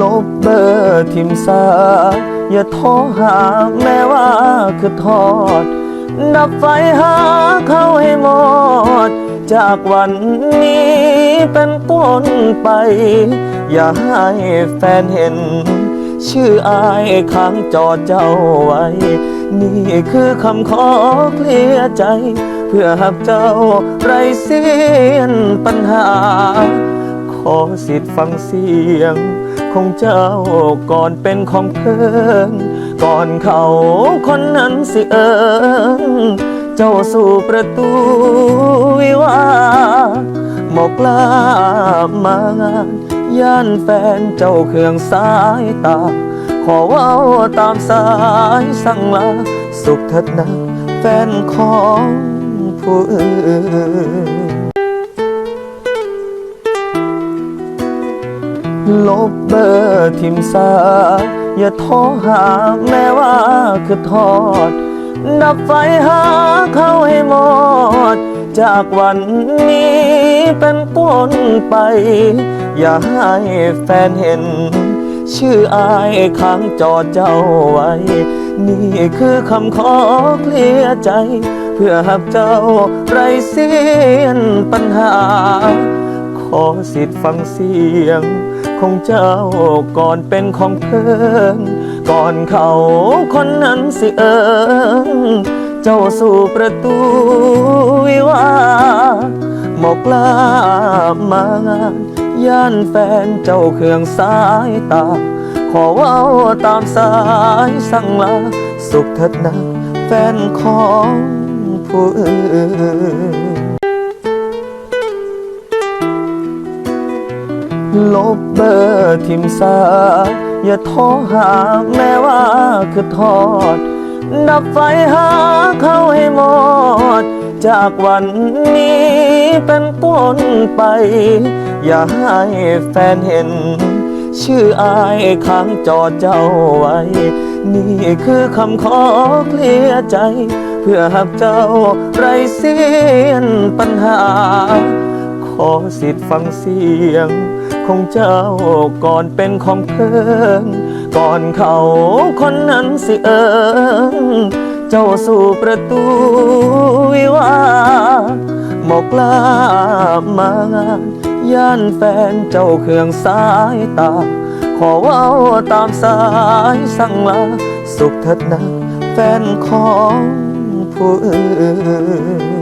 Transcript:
ลบเบอร์ทิมสาอย่าโทรหาแม้ว่าคือทอด ดับไฟหาเขาให้หมด จากวันนี้เป็นต้นไป อย่าให้แฟนเห็น ชื่ออายค้างจอเจ้าไว้ นี่คือคำขอเคลียร์ใจ เพื่อหักเจ้าไรเสียนปัญหา อสิทธิ์ฟังเสียง ของเจ้าก่อนเป็นของเพิ่นก่อนเขาคนนั้นสิเอิงเจ้าสู่ประตูวิวาหมอกลามางานย่านแฟนเจ้าเครื่องสายตา ขอว่าตามสายสั่งลา สุขเถิดนะแฟนของผู้อื่น ลบเบอร์ทิมสาอย่าโทรหาแม้ว่าคือทอด ดับไฟหาเขาให้หมด จากวันนี้เป็นต้นไป อย่าให้แฟนเห็น ชื่ออายค้างจอเจ้าไว้ นี่คือคำขอเคลียร์ใจ เพื่อหักเจ้าไรเสียนปัญหา ขอสิทธิ์ฟังเสียง ของเจ้าก่อนเป็นของเพิ่นก่อนเขาคนนั้นสิเอิงเจ้าสู่ประตูวิวาหมอกลามางานย่านแฟนเจ้าเครื่องสายตา ขอเว่าตามสายสั่งลาสุขเถิดนะแฟนของผู้อื่น ลบเบอร์ทิมสาอย่าโทรหาแม้ว่าคือทอด ดับไฟหาเขาให้หมด จากวันนี้เป็นต้นไป อย่าให้แฟนเห็น ชื่ออายค้างจอเจ้าไว้ นี่คือคำขอเคลียร์ใจ เพื่อหักเจ้าไรเสียนปัญหา ขอสิทธิ์ฟังเสียง ของเจ้าก่อนเป็นของเพิ่นก่อนเขาคนนั้นสิเอิงเจ้าสู่ประตูวิวาหมอกลามางานย่านแฟนเจ้าเครื่องสายตา ขอว่าตามสายสั่งลา สุขเถิดนะแฟนของผู้อื่น